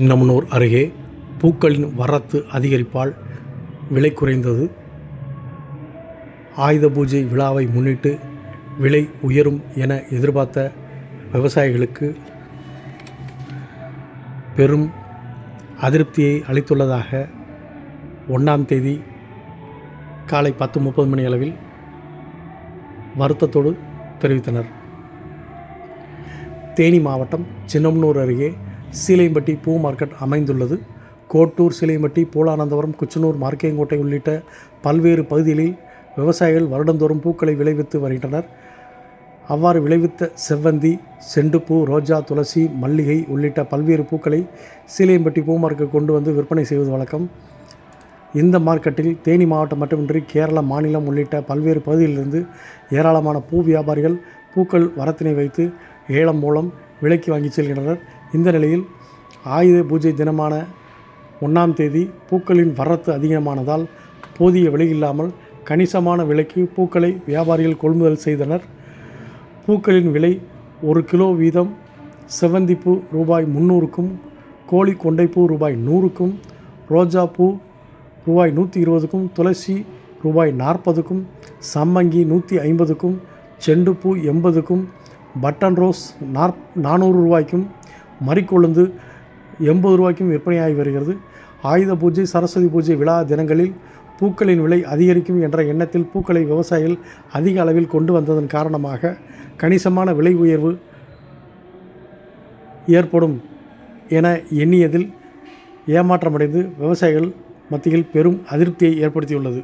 சின்னமனூர் அருகே பூக்களின் வரத்து அதிகரிப்பால் விலை குறைந்தது. ஆயுத பூஜை விழாவை முன்னிட்டு விலை உயரும் என எதிர்பார்த்த விவசாயிகளுக்கு பெரும் அதிருப்தியை அளித்துள்ளதாக ஒன்றாம் தேதி காலை பத்து முப்பது மணி அளவில் வருத்தத்தோடு தெரிவித்தனர். தேனி மாவட்டம் சின்னமனூர் அருகே சீலைம்பட்டி பூ மார்க்கெட் அமைந்துள்ளது. கோட்டூர் சீலைம்பட்டி பூலானந்தபுரம் குச்சனூர் மார்க்கேங்கோட்டை உள்ளிட்ட பல்வேறு பகுதிகளில் விவசாயிகள் வருடந்தோறும் பூக்களை விளைவித்து வருகின்றனர். அவ்வாறு விளைவித்த செவ்வந்தி செண்டுப்பூ ரோஜா துளசி மல்லிகை உள்ளிட்ட பல்வேறு பூக்களை சீலையம்பட்டி பூ மார்க்கெட் கொண்டு வந்து விற்பனை செய்வது வழக்கம். இந்த மார்க்கெட்டில் தேனி மாவட்டம் மட்டுமின்றி கேரள மாநிலம் உள்ளிட்ட பல்வேறு பகுதியிலிருந்து ஏராளமான பூ வியாபாரிகள் பூக்கள் வரத்தினை வைத்து ஏலம் மூலம் விலைக்கு வாங்கி செல்கின்றனர். இந்த நிலையில் ஆயுத பூஜை தினமான ஒன்றாம் தேதி பூக்களின் வரத்து அதிகமானதால் போதிய விலை இல்லாமல் கணிசமான விலைக்கு பூக்களை வியாபாரிகள் கொள்முதல் செய்தனர். பூக்களின் விலை ஒரு கிலோ வீதம் செவ்வந்திப்பூ ரூபாய் முந்நூறுக்கும் கோழி கொண்டைப்பூ ரூபாய் நூறுக்கும் ரோஜா பூ ரூபாய் நூற்றி இருபதுக்கும் துளசி ரூபாய் நாற்பதுக்கும் சம்மங்கி நூற்றி ஐம்பதுக்கும் செண்டுப்பூ எண்பதுக்கும் பட்டன் ரோஸ் நாற் நானூறு ரூபாய்க்கும் மறிக்கொழுந்து எண்பது ரூபாய்க்கும் விற்பனையாகி வருகிறது. ஆயுத பூஜை சரஸ்வதி பூஜை விழா தினங்களில் பூக்களின் விலை அதிகரிக்கும் என்ற எண்ணத்தில் பூக்களை விவசாயிகள் அதிக அளவில் கொண்டு வந்ததன் காரணமாக கணிசமான விலை உயர்வு ஏற்படும் என எண்ணியதில் ஏமாற்றமடைந்து விவசாயிகள் மத்தியில் பெரும் அதிருப்தியை ஏற்படுத்தியுள்ளது.